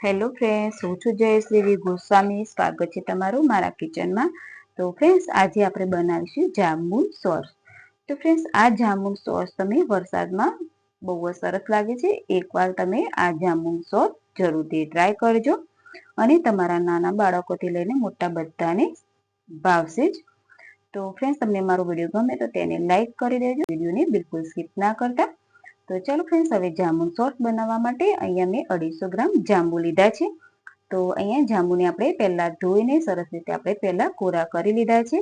Hello friends હું છું જયશ્રી ગોસ્વામી. સ્વાગત છે તમારું મારા કિચનમાં. તો ફ્રેન્ડ્સ આજે આપણે બનાવીશું જાંબુ સોસ. તો ફ્રેન્ડ્સ આ જાંબુ સોસ તમે વરસાદમાં બહુ જ સરસ લાગે છે. એકવાર તમે આ જાંબુ સોસ જરૂરથી ટ્રાય કરજો. અને તમારા નાના બાળકોથી લઈને મોટા બધાને ભાવશે જ. તો ફ્રેન્ડ્સ તમને મારો વીડિયો ગમે તો તેને લાઇક કરી દેજો. વિડીયોને બિલકુલ સ્કીપ ના કરતા. તો ચાલો ફ્રેન્ડ્સ હવે જાંબુ સોસ બનાવવા માટે અહીંયા મેં અઢીસો ગ્રામ જાંબુ લીધા છે. તો અહીંયા જાંબુને આપણે પહેલાં ધોઈને સરસ રીતે આપણે પહેલાં કોરા કરી લીધા છે.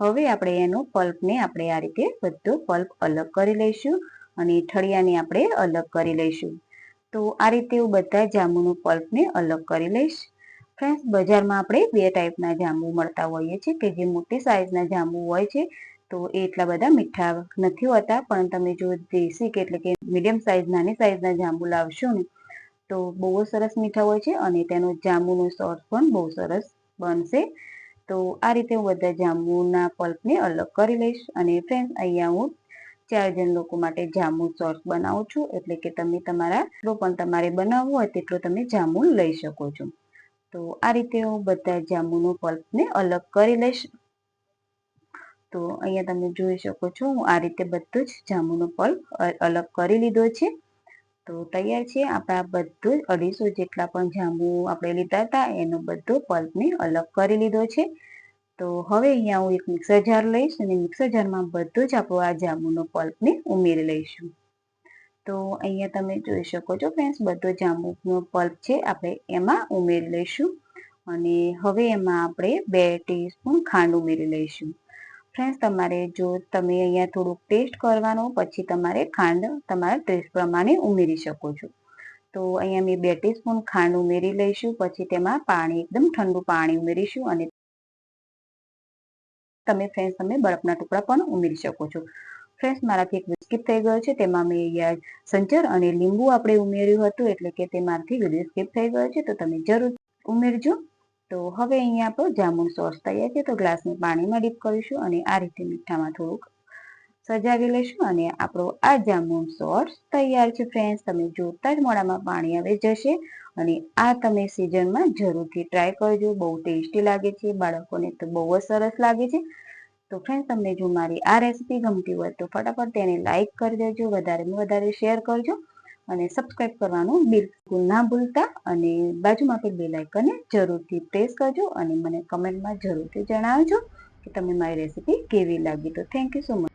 હવે આપણે એનો પલ્પને આપણે આ રીતે બધો પલ્પ અલગ કરી લઈશું અને ઠળિયાને આપણે અલગ કરી લઈશું. તો આ રીતે હું બધા જાંબુનું પલ્પને અલગ કરી લઈશ. ફ્રેન્ડ્સ બજારમાં આપણે બે ટાઈપના જાંબુ મળતા હોઈએ છીએ કે જે મોટી સાઇઝના જાંબુ હોય છે. તો એટલા બધા મીઠા નથી હોતા, પણ તમે જો દેશી કે એટલે કે મીડિયમ સાઇઝ નાની સાઇઝના જાંબુ લાવશો ને, તો બહુ સરસ મીઠા હોય છે અને તેનો જાંબુનો સોસ પણ બહુ સરસ બનશે. તો આ રીતે હું બધા જાંબુના પલ્પને અલગ કરી લઈશ અને ફ્રેન્ડ અહીંયા હું ચાર જણ લોકો માટે જાંબુ સોસ બનાવું છું, એટલે કે તમે તમારા જેટલો પણ તમારે બનાવવું હોય તેટલો તમે જાંબુ લઈ શકો છો. તો આ રીતે હું બધા જાંબુનો પલ્પને અલગ કરી લઈશ. તો અહીંયા તમે જોઈ શકો છો, હું આ રીતે બધું જ જાંબુનો પલ્પ અલગ કરી લીધો છે. તો તૈયાર છે, આપણા બધું અઢીસો જેટલા પણ જાંબુ આપણે લીધા હતા, એનો બધો પલ્પને અલગ કરી લીધો છે. તો હવે અહીંયા હું એક મિક્સર જાર લઈશ અને મિક્સર જારમાં બધું જ આપણો આ જાંબુનો પલ્પને ઉમેરી લઈશું. તો અહીંયા તમે જોઈ શકો છો ફ્રેન્ડ્સ, બધો જાંબુનો પલ્પ છે, આપણે એમાં ઉમેરી લઈશું. અને હવે એમાં આપણે બે ટીસ્પૂન ખાંડ ઉમેરી લઈશું. ફ્રેન્ડ્સ તમારે જો તમે અહીંયા થોડુંક ટેસ્ટ કરવાનો, પછી તમારે ખાંડ તમારા ટેસ્ટ પ્રમાણે ઉમેરી શકો છો. તો અહીંયા મેં બે ટીસ્પૂન ખાંડ ઉમેરી લઈશું, પછી તેમાં પાણી, એકદમ ઠંડુ પાણી ઉમેરીશું અને તમે ફ્રેન્ડ્સ તમે બરફના ટુકડા પણ ઉમેરી શકો છો. ફ્રેન્ડ્સ મારાથી એક સ્કીપ થઈ ગયો છે, તેમાં મેં અહીંયા સંચર અને લીંબુ આપણે ઉમેર્યું હતું, એટલે કે તે મારાથી વીડિયો થઈ ગયો છે, તો તમે જરૂર ઉમેરજો. તો હવે અહીંયા આપણો જામુન સોસ તૈયાર છે તો ગ્લાસને પાણીમાં ડીપ કરીશું અને આ રીતે મીઠામાં થોડુંક સજાવી લઈશું અને આપણો આ જામુન સોસ તૈયાર છે ફ્રેન્ડ્સ તમે જોતા જ મોડામાં પાણી આવી જશે અને આ તમે સિઝનમાં જરૂરથી ટ્રાય કરજો, બહુ ટેસ્ટી લાગે છે, બાળકોને તો બહુ જ સરસ લાગે છે. તો ફ્રેન્ડ તમને જો મારી આ રેસીપી ગમતી હોય તો ફટાફટ તેને લાઇક કરી દેજો, વધારેમાં વધારે શેર કરજો અને સબસ્ક્રાઇબ કરવાનું બિલકુલ ના ભૂલતા અને બાજુમાં આપેલ બે લાઇકને જરૂરથી પ્રેસ કરજો અને મને કમેન્ટમાં જરૂરથી જણાવજો કે તમને મારી રેસીપી કેવી લાગી. તો થેન્ક યુ સો મચ